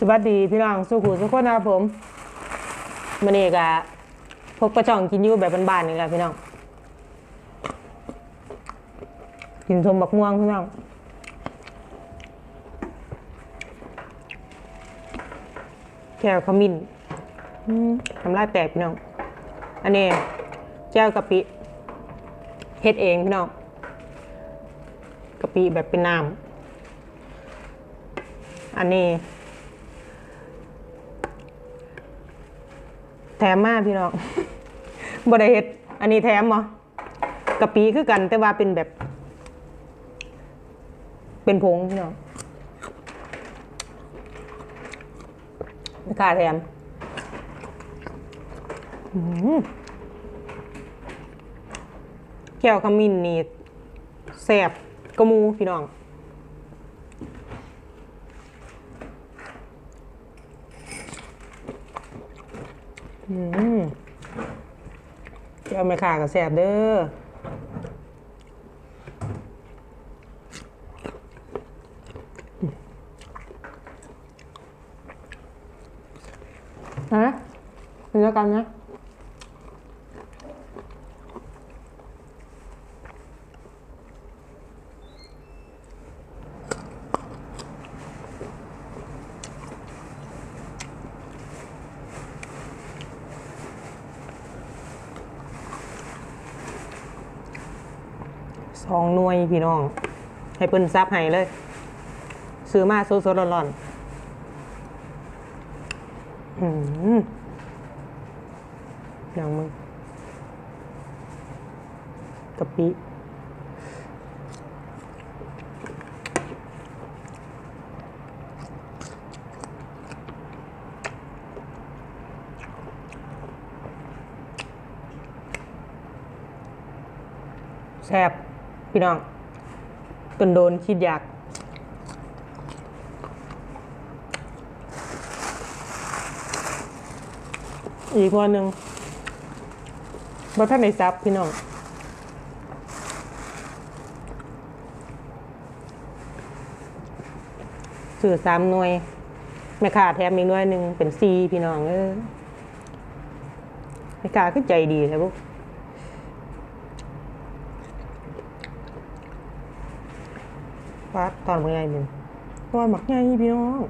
สวัสดีพี่น้องสุขุสุขคนนะครับผมมันเอกะพกประจ่องกินอยู่แบบบ้านๆนี่แหละพี่น้อง กินสมบักม่วงพี่น้องแก้วขมิ้นทำลายแตกพี่น้อง อันนี้แจ้วกะปิเฮ็ดเองพี่น้องกะปิแบบเป็นน้ำอันนี้ แถมมาพี่น้องบ่ได้เฮ็ดอันนี้แถมบ่กะปิคือกัน แต่ว่าเป็นแบบ เป็นผงพี่น้องไม่กล้าแถมแก้วขมิ้นนี่แซ่บกระมูพี่น้อง อืมแก้าไม่ขากับแสบเด้อฮะเป็นเดียวกันนะ สองหน่วยพี่น้อง ให้เปิ้นซับให้เลย ซื้อมาสดๆร้อนๆอืมอย่างมึงกะปิแซ่บ พี่น้องตนโดนคิดอยากอีกวันหนึ่งบ่ท่านในซับพี่น้องสื่อสามหน่วยแม่ค้าแถมอีกหน่วยหนึ่งเป็นซีพี่น้องเออแม่ค้าก็ใจดีใช่ปุ๊ ฟาดตอนเป็นไงหนึ่งตอนหมักไงพี่น้อง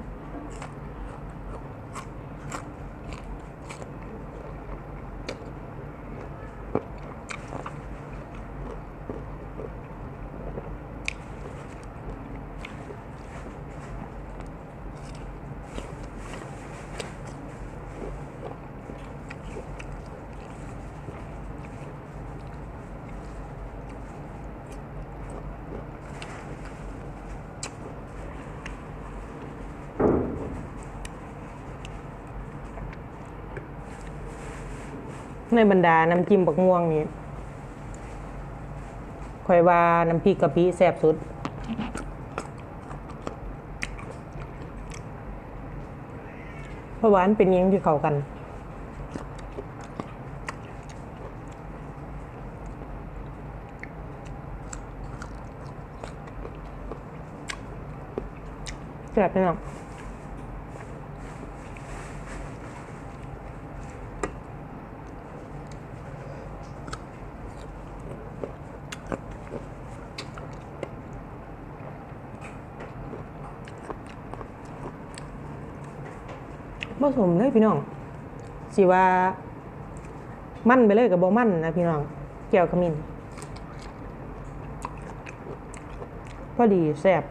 ในบรรดาน้ำจิ้มบักม่วงนี่คอยว่าน้ำพริกกะปิแซ่บสุด เพราะหวานเป็นยังที่เข้ากัน แซ่บไหมเนาะผสมเลยพี่น้องสิว่ามั่นไปเลยกับบ่มั่นนะพี่น้องแก้วขมิ้นพอดีแซ่บ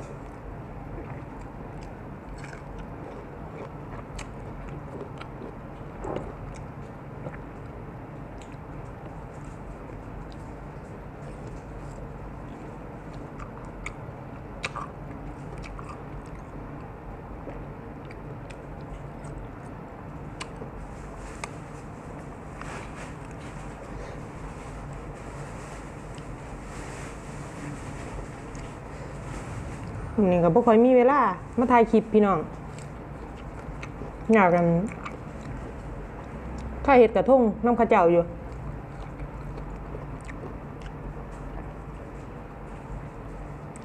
นี่ก็บ่ค่อยมีเวลา มาถ่ายคลิปพี่น้องอยากกันข้าเห็ดกระทุ่งน้ำข้าวเจ้าอยู่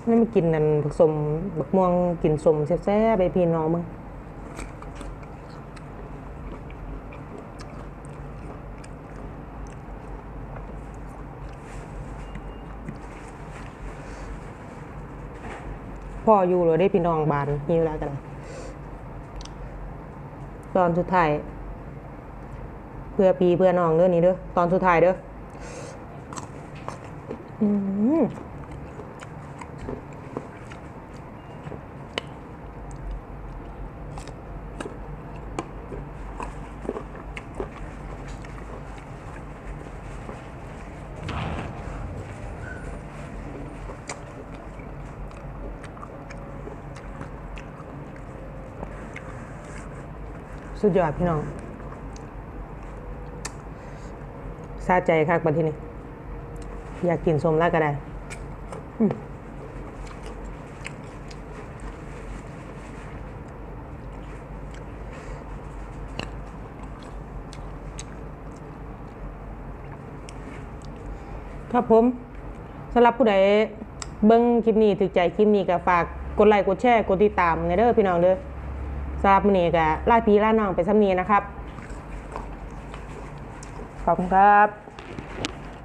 นี่มากินนั่นผสมบักม่วงกินสมแซ่บๆไปพี่น้องมึง พ่ออยู่เลยได้พี่น้องบานมีเวลากัน ตอนสุดท้าย เพื่อปีเพื่อน้องเด้อนี่เด้อตอนสุดท้ายเด้ออืม สุดยอดพี่น้องซาใจคักบัดทีนี้อยากกินสมแล้วก็ได้ครับผมสำหรับผู้ใดเบิ้งคลิปนี้ ถึกใจคลิปนี้ก็ฝากกดไลค์กดแชร์ กดติดตามในเด้อพี่น้องเด้อ สำหรับมื้อนี้ก็ลาพี่ลาน้องไปซ้ำนี้นะครับ ขอบคุณครับ